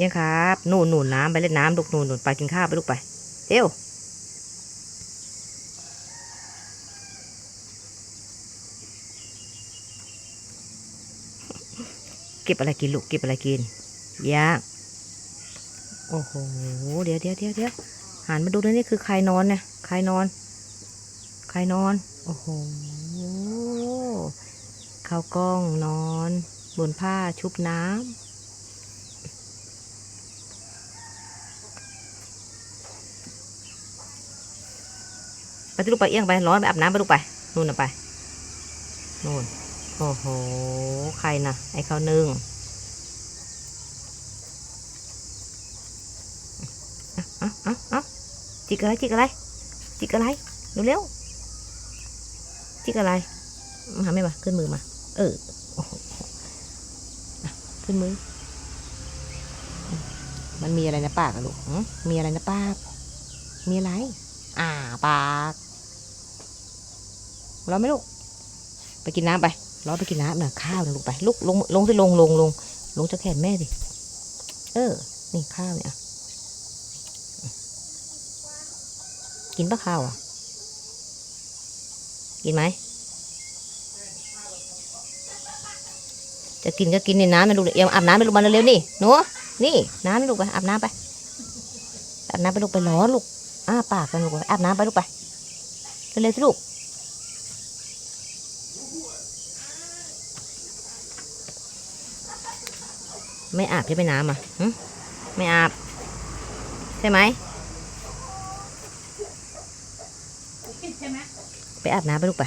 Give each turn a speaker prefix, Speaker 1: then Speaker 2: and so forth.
Speaker 1: ยังครับนู่นนู่นน้ำไปเล่นน้ำลูกนู่นนู่นไปกินข้าวไปลูกไปเร็วเก็บอะไรกินลูกเก็บอะไรกินย่างโอ้โหเดี๋ยวเดี๋ยวเดี๋ยวเดี๋ยวหันมาดูด้วยนี่คือใครนอนเนี่ยใครนอน ใครนอน โอ้โหข้าวกล้องนอน บนผ้าชุบน้ำ ไปที่ลูกไปเอี้ยงไปร้อนไปอาบน้ำไปลูกไปนู่นน่ะไปนู่นโอ้โหใครนะไอ้ข้าวนึ่งเอาเอาเอาเอาจิกอะไรจิกอะไรจิกอะไรเร็วๆจิกอะไรมาไม่มาขึ้นมือมา เออขึ้นมือ มันมีอะไรในปากอะลูกมีอะไรในปากมีอะไร อ่าปากร้อนไหมลูก ไปกินน้ำไป ร้อนไปกินน้ำนะข้าวนะลูกไป ลูกลงลงสิลงลงลงลงจะแขนแม่ดิเออ นี่ข้าวเนี่ย กินปะข้าวอะ กินไหม จะกินก็กินในน้ำนะลูกเอียมอาบน้ำไปลูกมาเร็วๆนี่หนูนี่ น้ำนะลูกไปอาบน้ำไปอาบน้ำไปลูกไปร้อนลูก อ้าปากกันลูกไปอาบน้ำไปลูกไปเร็วๆสิลูกไม่อาบใช่ไหมน้ำอะหึไม่อาบใช่ไหม
Speaker 2: ใช่ไหม
Speaker 1: ไปอาบน้ำไปลูกไป